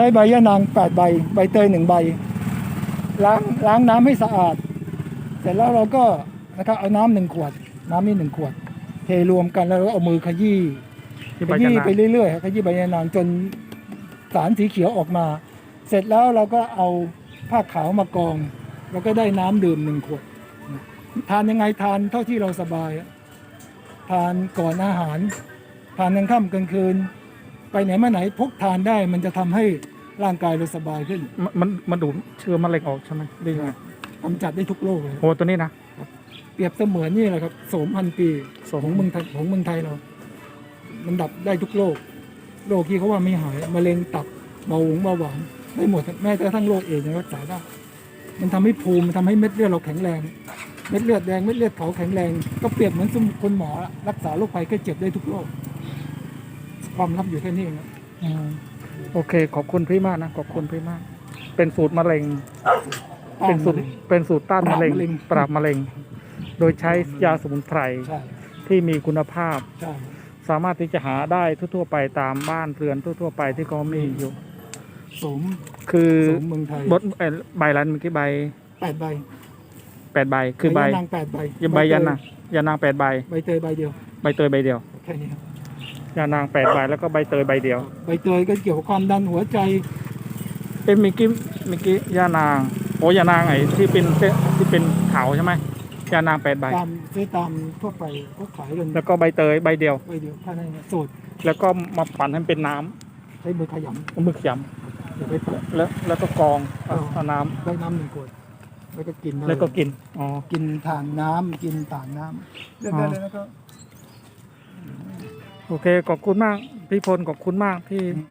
ใช้ใบยะนางแปดใบ ใบเตยหนึ่งใบ ล้างล้างน้ำให้สะอาด เสร็จแล้วเราก็นะครับเอาน้ำหนึ่งขวด น้ำนี่หนึ่งขวด เทรวมกันแล้วเราก็เอามือขยี้ที่ขใบยี้ยะนางไปเรื่อยๆขยี้ใบยะนางจนสารสีเขียวออกมา เสร็จแล้วเราก็เอาผ้าขาวมากองแล้วก็ได้น้ำดื่มหนึ่งขวด ทานยังไงทานเท่าที่เราสบายอะทานก่อนอาหาร ทานกลางค่ำกลางคืน ไปไหนมาไหนพกทานได้มันจะทำให้ร่างกายเราสบายขึ้นมันมันมันดูดเชื้อมะเร็งออกใช่ไหมหรือยังไงกำจัดได้ทุกโรคเลยโอ้ตัวนี้นะ เปรียบเสมือนนี่แหละครับโสมพันปีโสม ของเมืองไทยของเมืองไทยเรา มันดับได้ทุกโรคโรคที่เขาว่าไม่หายมะเร็งตับเบาหวงเบาหวานได้หมดแม้แต่กระทั่งโรคเอดส์ยังรักษาได้ มันทำให้ภูมิมันทำให้เม็ดเลือดเราแข็งแรง เม็ดเลือดแดงเม็ดเลือดขาวแข็งแรง ก็เปรียบเหมือนสมคนหมออะรักษาโรคภัยแค่เจ็บได้ทุกโรค ความลับอยู่แค่นี้เองครับอืมโอเค ขอบคุณพี่มากนะ ขอบคุณพี่มาก เป็นสูตรมะเร็ง เป็นสูตร เป็นสูตรต้านมะเร็ง ปราบมะเร็ง โดยใช้ยาสมุนไพรใช่ที่มีคุณภาพ ใช่สามารถที่จะหาได้ทั่วๆไปตามบ้านเรือนทั่ว ๆ ไปที่เขามีอยู่โสมคือโสมเมืองไทยบดเอ่อใบลันเมื่อกี้ใบแปดใบแปดใบคือใบยานางแปดใบใบยันนะยานางแปดใบ ใบเตยใบเดียว ใบเตยใบเดียว แค่นี้ครับ ยานางแปดใบแล้วก็ใบเตยใบเดียวใบเตยก็เกี่ยวกับความดันหัวใจ เอ้เมื่อกี้เมื่อกี้ยานางโอ้ยานางไอ้ที่เป็นเส้นที่เป็นขาวใช่ไหมยานางแปดใบ ตามซื้อตามทั่วไปเขาขายกันแล้วก็ใบเตยใบเดียว ใบเดียวแค่นั้นเองสูตรแล้วก็มาปั่นให้เป็นน้ำใช้มือขยเอามือขยำอย่าไปเปิดำแล้วแล้วก็กรองเอาอ๋อ เอาน้ำได้น้ำหนึ่งขวดแล้วก็กินได้แล้วก็กินอ๋อ กินถ่านน้ำกินต่างน้ำเลือกได้เลยแล้วก็ โอเคขอบคุณมากพี่พลขอบคุณมากที่